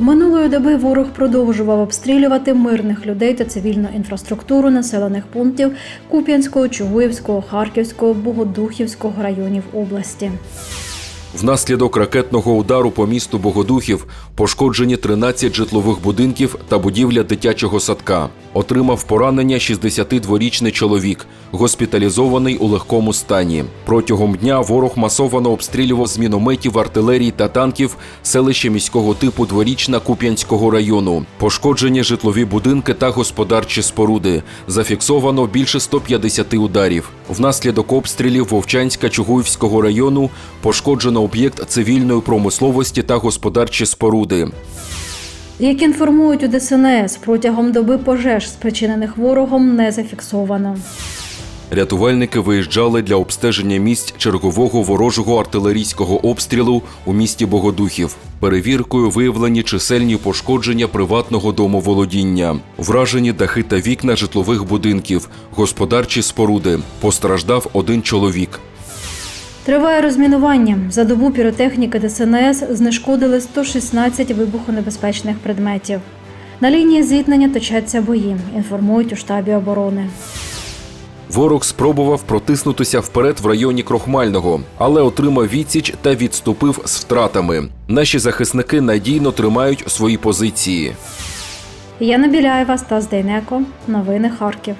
Минулої доби ворог продовжував обстрілювати мирних людей та цивільну інфраструктуру населених пунктів Куп'янського, Чугуївського, Харківського, Богодухівського районів області. Внаслідок ракетного удару по місту Богодухів пошкоджені 13 житлових будинків та будівля дитячого садка. Отримав поранення 62-річний чоловік, госпіталізований у легкому стані. Протягом дня ворог масовано обстрілював з мінометів, артилерії та танків селище міського типу Дворічна Куп'янського району. Пошкоджені житлові будинки та господарчі споруди. Зафіксовано більше 150 ударів. Внаслідок обстрілів Вовчанська Чугуївського району пошкоджено об'єкт цивільної промисловості та господарчі споруди. Як інформують у ДСНС, протягом доби пожеж, спричинених ворогом, не зафіксовано. Рятувальники виїжджали для обстеження місць чергового ворожого артилерійського обстрілу у місті Богодухів. Перевіркою виявлені чисельні пошкодження приватного домоволодіння, вражені дахи та вікна житлових будинків, господарчі споруди. Постраждав один чоловік. Триває розмінування. За добу піротехніки ДСНС знешкодили 116 вибухонебезпечних предметів. На лінії зіткнення точаться бої, інформують у штабі оборони. Ворог спробував протиснутися вперед в районі Крохмального, але отримав відсіч та відступив з втратами. Наші захисники надійно тримають свої позиції. Яна Біляєва, Стас Дейнеко. Новини Харків.